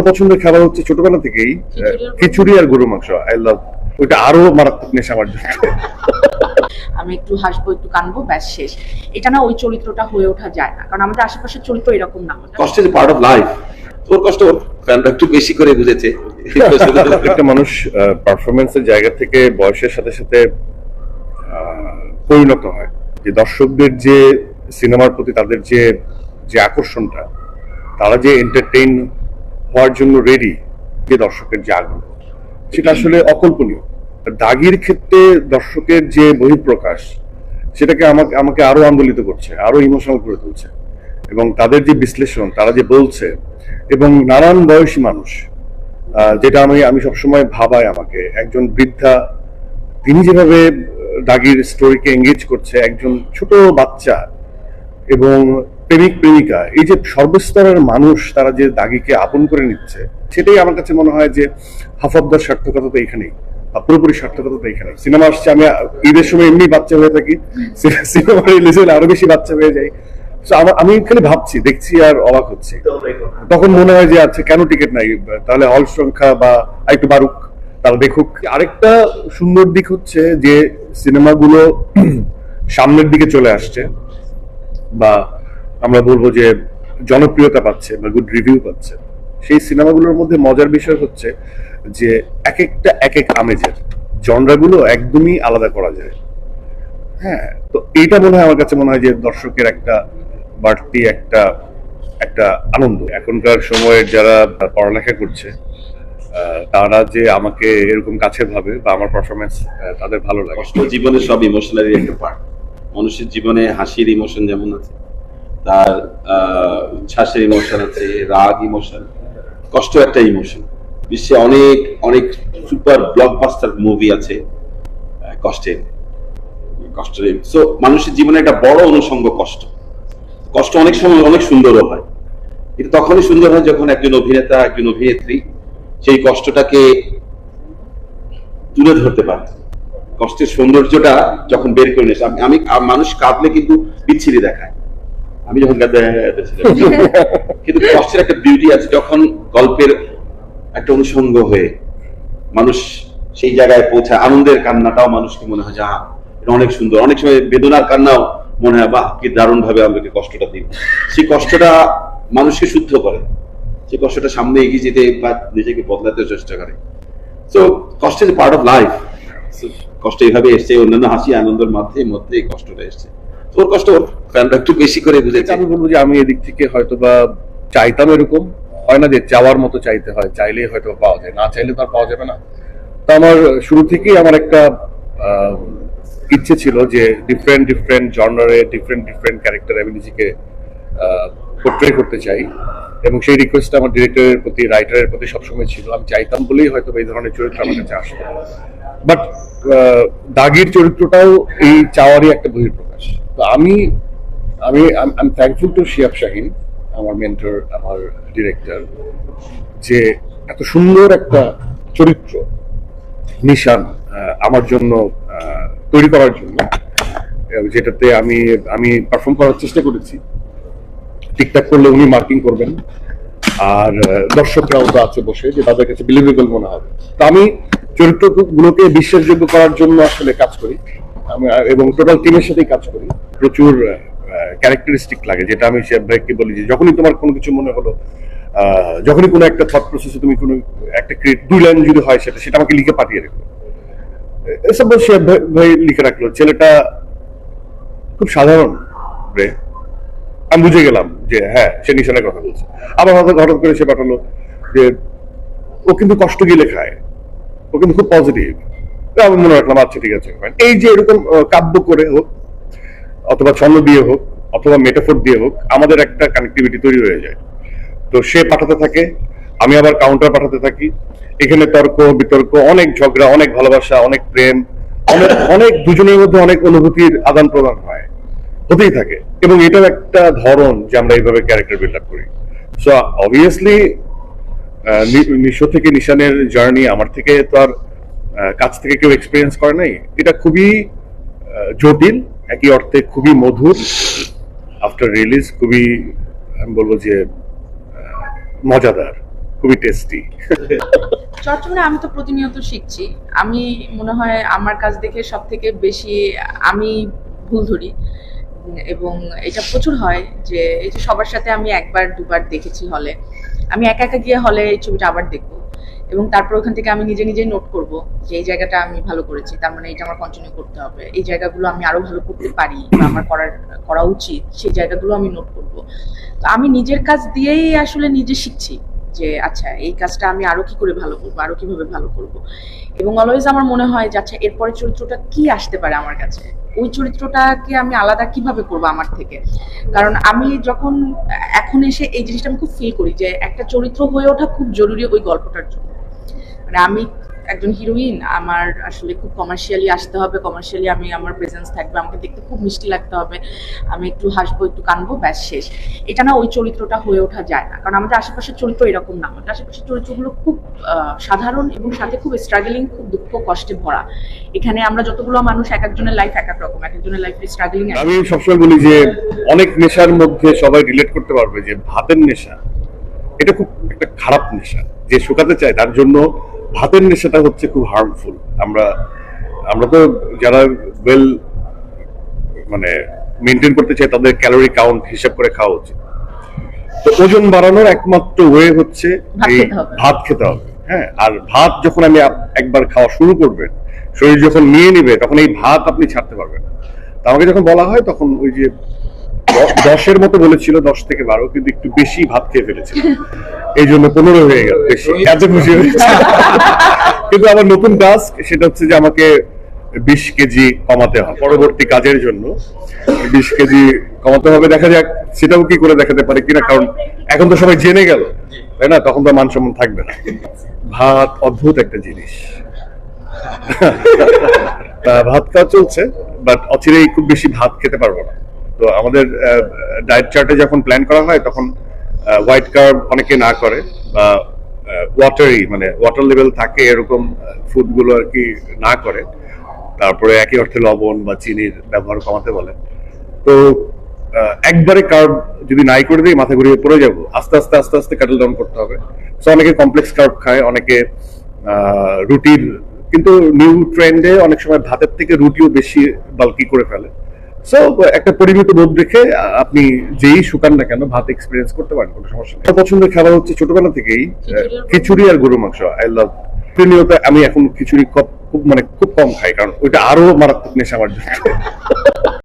আমার পছন্দের খাবার হচ্ছে ছোটবেলা থেকেই খিচুড়ি আর গরু মাংস। আই লাভ ওইটা আরও মারাত্মক নেশা আমার জন্য। আমি একটু হাসবো একটু কানবো ব্যাস শেষ। এটা না ওই চরিত্রটা হয়ে ওঠা যায় না কারণ আমাদের আশেপাশের চরিত্র এরকম না। কষ্ট ইজ পার্ট অফ লাইফ তোর কষ্ট ফ্যানরা একটু বেশি করে বুঝেছে। একটা মানুষ পারফরমেন্সের জায়গা থেকে বয়সের সাথে সাথে আহ, পরিণত হয়। যে দর্শকদের যে সিনেমার প্রতি তাদের যে যে আকর্ষণটা তারা যে এন্টারটেইন হওয়ার জন্য রেডি যে দর্শকের যে আগ্রহ। সেটা আসলে অকল্পনীয়। দাগির ক্ষেত্রে দর্শকের যে বহিঃপ্রকাশ, সেটাকে আমাকে আমাকে আরও আন্দোলিত করছে, আরও ইমোশনাল করে তুলছে। এবং তাদের যে বিশ্লেষণ, তারা যে বলছে, এবং নানান বয়সী মানুষ যেটা আমি আমি সবসময় ভাবাই আমাকে, একজন বৃদ্ধা, তিনি যেভাবে দাগির স্টোরিকে এঙ্গেজ করছে, একজন ছোট বাচ্চা, এবং প্রেমিক, প্রেমিকা, এই যে সর্বস্তরের মানুষ তারা যে দাগিকে আপন করে নিচ্ছে, সেটাই আমার কাছে মনে হয় যে হাফ অফ দ্য সার্থকতা তো এখানেই পুরোপুরি সার্থকতা তো এখানে। সিনেমা আসছে, আমি ঈদের সময় এমনি বাচ্চা হয়ে থাকি সিনেমা রিলিজ হলে আরও বেশি বাচ্চা হয়ে যায় আমি খালি ভাবছি, দেখছি আর অবাক হচ্ছি। তখন মনে হয় যে আচ্ছা কেন টিকিট নাই? তাহলে হল সংখ্যা বা একটু বাড়ুক তারা দেখুক। আরেকটা সুন্দর দিক হচ্ছে যে সিনেমাগুলো সামনের দিকে চলে আসছে, বা আমরা বলব যে জনপ্রিয়তা পাচ্ছে বা গুড রিভিউ পাচ্ছে। সেই সিনেমাগুলোর মধ্যে মজার বিষয় হচ্ছে যে এক একটা এক এক আমেজের জনরাগুলো একদমই আলাদা করা যায়। হ্যাঁ তো এইটা মনে হয় আমার কাছে মনে হয় যে দর্শকের একটা বাড়তি একটা একটা আনন্দ। এখনকার সময়ের যারা পড়ালেখা করছে তারা যে আমাকে এরকম কাছে ভাবে বা আমার পারফরমেন্স তাদের ভালো লাগে। জীবনের সব ইমোশনালি একটা পার্ট মানুষের জীবনে হাসির ইমোশন যেমন আছে তার উচ্ছ্বাসের ইমোশন আছে, রাগ ইমোশন কষ্ট একটা ইমোশন বিশ্বে অনেক অনেক সুপার ব্লকবাস্টার মুভি আছে কষ্টের। কষ্টের। সো মানুষের জীবনে একটা বড় অনুষঙ্গ কষ্ট। কষ্ট অনেক সময় অনেক সুন্দরও হয়। কিন্তু তখনই সুন্দর হয় যখন একজন অভিনেতা, একজন অভিনেত্রী সেই কষ্টটাকে তুলে ধরতে পারে। কষ্টের সৌন্দর্যটা যখন বের করে নিয়েছে আমি আমি, মানুষ কাঁদলে কিন্তু বিচ্ছিরি দেখায়। আমি যখন কিন্তু কষ্টের একটা বিউটি আছে যখন গল্পের একটা অনুষঙ্গ হয়ে মানুষ সেই জায়গায় পৌঁছায় আনন্দের কান্নাটাও মানুষকে মনে হয় যে এটা অনেক সুন্দর। অনেক সময় বেদনার কান্নাও মনে হয় বাহ কি দারুণ ভাবে আমাকে কষ্টটা দিন সেই কষ্টটা মানুষকে শুদ্ধ করে। সেই কষ্টটা সামনে এগিয়ে যেতে বা নিজেকে বদলাতে চেষ্টা করে। তো কষ্ট ইজ পার্ট অফ লাইফ কষ্ট এইভাবে এসছে অন্যান্য হাসি আনন্দের মাধ্যমে মধ্যে এই কষ্টটা এসছে। তোর কষ্ট ফ্যানরা একটু বেশি করে বুঝেছে আমি বলব যে আমি এদিক থেকে হয়তো বা চাইতাম এরকম। হয় না যে চাওয়ার মতো চাইতে হয় চাইলেই হয়তো পাওয়া যায়। না চাইলে তো আর পাওয়া যাবে না। তো আমার শুরু থেকেই আমার একটা ইচ্ছে ছিল যে ডিফারেন্ট ডিফারেন্ট জনারে ডিফারেন্ট ডিফারেন্ট ক্যারেক্টার আমি নিজেকে পোর্ট্রে করতে চাই। এবং সেই রিকোয়েস্টটা আমার ডিরেক্টরের প্রতি রাইটারের প্রতি সবসময় ছিল। আমি চাইতাম বলেই হয়তো এই ধরনের চরিত্র আমার কাছে আসতো। বাট দাগির চরিত্রটাও এই চাওয়ারই একটা বহির্প্রকাশ তো আমি আমি I thankful to Shiyab Shahin আমার মেন্টর আমার ডিরেক্টর যে এত সুন্দর একটা চরিত্র, নিশান আমার জন্য তৈরি করার জন্য যেটাতে আমি আমি পারফর্ম করার চেষ্টা করেছি। ঠিকঠাক করলে উনি মার্কিং করবেন। আর দর্শকরাও তো আছে বসে, যে তাদের কাছে বিলিভেবল মনে হবে। তো আমি চরিত্রগুলোকে বিশ্বাসযোগ্য করার জন্য আসলে কাজ করি। আমি এবং টোটাল টিমের সাথেই কাজ করি। প্রচুর ক্যারেক্টারিস্টিক লাগে, যেটা আমি সে ভাইকে বলি যে যখনই তোমার কোনো কিছু মনে হলো যখনই কোনো একটা থট প্রসেসে তুমি কোনো একটা ক্রিয়েট দুই লাইন যদি হয় সেটা সেটা আমাকে লিখে পাঠিয়ে রেখো এসব সে ভাই- ভাই লিখে রাখল, ছেলেটা খুব সাধারণ রে, আমি বুঝে গেলাম যে হ্যাঁ সে নিশানের কথা বলছে। আবার হঠাৎ হঠাৎ করে সে পাঠালো যে ও কিন্তু কষ্ট গিয়ে লেখায়, ও কিন্তু খুব পজিটিভ আমি মনে রাখলাম আচ্ছা ঠিক আছে এই যে এরকম কাব্য করে হোক অথবা ছন্দ দিয়ে হোক, অথবা মেটাফোর দিয়ে হোক, আমাদের একটা কানেক্টিভিটি তৈরি হয়ে যায়। তো সে পাঠাতে থাকে, আমি আবার কাউন্টার পাঠাতে থাকি। এখানে তর্ক, বিতর্ক, অনেক ঝগড়া, অনেক ভালোবাসা, অনেক প্রেম, অনেক অনেক দুজনের মধ্যে অনেক অনুভূতির আদান প্রদান হয়, হতেই থাকে। এবং এটার একটা ধরন যে আমরা এইভাবে ক্যারেক্টার বিল্ড আপ করি। সো অবভিয়াসলি নিশো থেকে নিশানের জার্নি আমার থেকে তো আর কাছ থেকে কেউ এক্সপিরিয়েন্স করে নাই। এটা খুবই জটিল। একই অর্থে খুবই মধুর। আফটার রিলিজ খুবই, আমি বলব যে মজাদার, খুবই টেস্টি চট্টগ্রামে আমি তো প্রতিনিয়ত শিখছি। আমি মনে হয় আমার কাজ দেখে সব থেকে বেশি আমি ভুল ধরি। এবং এটা প্রচুর হয় যে, এই যে সবার সাথে আমি একবার, দুবার দেখেছি হলে আমি একা একা গিয়ে হলে এই ছবিটা আবার দেখব। এবং তারপর ওখান থেকে আমি নিজে নিজেই নোট করব যে এই জায়গাটা আমি ভালো করেছি, তার মানে এটা আমার কন্টিনিউ করতে হবে। এই জায়গাগুলো আমি আরও ভালো করতে পারি বা আমার করার, করা উচিত, সেই জায়গাগুলো আমি নোট করব। তো আমি নিজের কাজ দিয়েই আসলে নিজে শিখছি যে আচ্ছা এই কাজটা আমি আরও কি করে ভালো করব, আরও কীভাবে ভালো করব। এবং অলওয়েজ আমার মনে হয় যে আচ্ছা এরপরে চরিত্রটা কি আসতে পারে আমার কাছে? ওই চরিত্রটাকে আমি আলাদা কীভাবে করব আমার থেকে? কারণ আমি যখন, এখন এসে এই জিনিসটা আমি খুব ফিল করি যে, একটা চরিত্র হয়ে ওঠা খুব জরুরি ওই গল্পটার জন্য। মানে আমি একজন হিরোইন আমার আসলে খুব কমার্শিয়ালি আসতে হবে কমার্শিয়ালি আমি আমার প্রেজেন্স থাকবে, আমাকে দেখতে খুব মিষ্টি লাগতে হবে, আমি একটু হাসবো, একটু কানবো, ব্যাস শেষ। এটা না ওই চরিত্রটা হয়ে ওঠা যায় না, কারণ আমাদের আশেপাশের চরিত্র এরকম না, আমাদের আশেপাশের চরিত্রগুলো খুব সাধারণ এবং সাথে খুব স্ট্রাগলিং খুব দুঃখ, কষ্টে ভরা। এখানে আমরা যতগুলো মানুষ, এক একজনের লাইফ এক এক রকম, এক একজনের লাইফ স্ট্রাগলিং আমি সবসময় বলি যে অনেক নেশার মধ্যে সবাই রিলেট করতে পারবে যে ভাতের নেশা, এটা খুব একটা খারাপ নেশা, যে শুকাতে চায় তার জন্য ভাতের নেশাটা হচ্ছে খুব হার্মফুল আমরা আমরা তো যারা ওয়েল মানে মেনটেন করতে চাই তাদের ক্যালোরি কাউন্ট হিসাব করে খাওয়া উচিত। তো ওজন বাড়ানোর একমাত্র ওয়ে হচ্ছে ভাত এই খেতে হবে। ভাত খেতে হবে হ্যাঁ। আর ভাত যখন আমি একবার খাওয়া শুরু করবেন শরীর যখন নিয়ে নিবে তখন এই ভাত আপনি ছাড়তে পারবেন আমাকে যখন বলা হয় তখন ওই যে দশের মতো বলেছিল, দশ থেকে বারো, কিন্তু একটু বেশি ভাত খেয়ে ফেলেছিল। এই জন্য পনেরো হয়ে গেল, বেশি। এত খুশি হয়েছে। কিন্তু আমার নতুন টাস্ক সেটা হচ্ছে যে আমাকে বিশ কেজি কমাতে হবে, পরবর্তী কাজের জন্য। বিশ কেজি কমাতে হবে, দেখা যাক সেটাও কি করে দেখাতে পারে কিনা, কারণ এখন তো সবাই জেনে গেল, তাই না? তখন তো মান সম্মান থাকবে না। ভাত অদ্ভুত একটা জিনিস। ভাত খাওয়া চলছে বাট অচিরেই খুব বেশি ভাত খেতে পারব না। তো আমাদের ডায়েট চার্টে যখন প্ল্যান করা হয়, তখন হোয়াইট কার্ব অনেকে না করে বা ওয়াটারি মানে ওয়াটার লেভেল থাকে এরকম ফুডগুলো আর কি না করে। তারপরে একই অর্থে লবণ বা চিনির ব্যবহার কমাতে বলে। তো একবারে কার্ব যদি নাই করে দিই, মাথা ঘুরিয়ে পড়ে যাব। আস্তে আস্তে আস্তে আস্তে কাটল ডাউন করতে হবে। সো অনেকে কমপ্লেক্স কার্ব খায়, অনেকে রুটির, কিন্তু নিউ ট্রেন্ডে অনেক সময় ভাতের থেকে রুটিও বেশি বালকি করে ফেলে। সো একটা পরিমিত বোধ রেখে আপনি যেই শুকান না কেন ভাত এক্সপিরিয়েন্স করতে পারেন কোনো সমস্যা নেই। পছন্দের খাবার হচ্ছে ছোটবেলা থেকেই খিচুড়ি আর গরুর গরু মাংস। আই লাভ প্রতিনিয়ত আমি এখন খিচুড়ি খুব খুব মানে খুব কম খাই কারণ ওইটা আরও মারাত্মক নেশা আমার জন্য।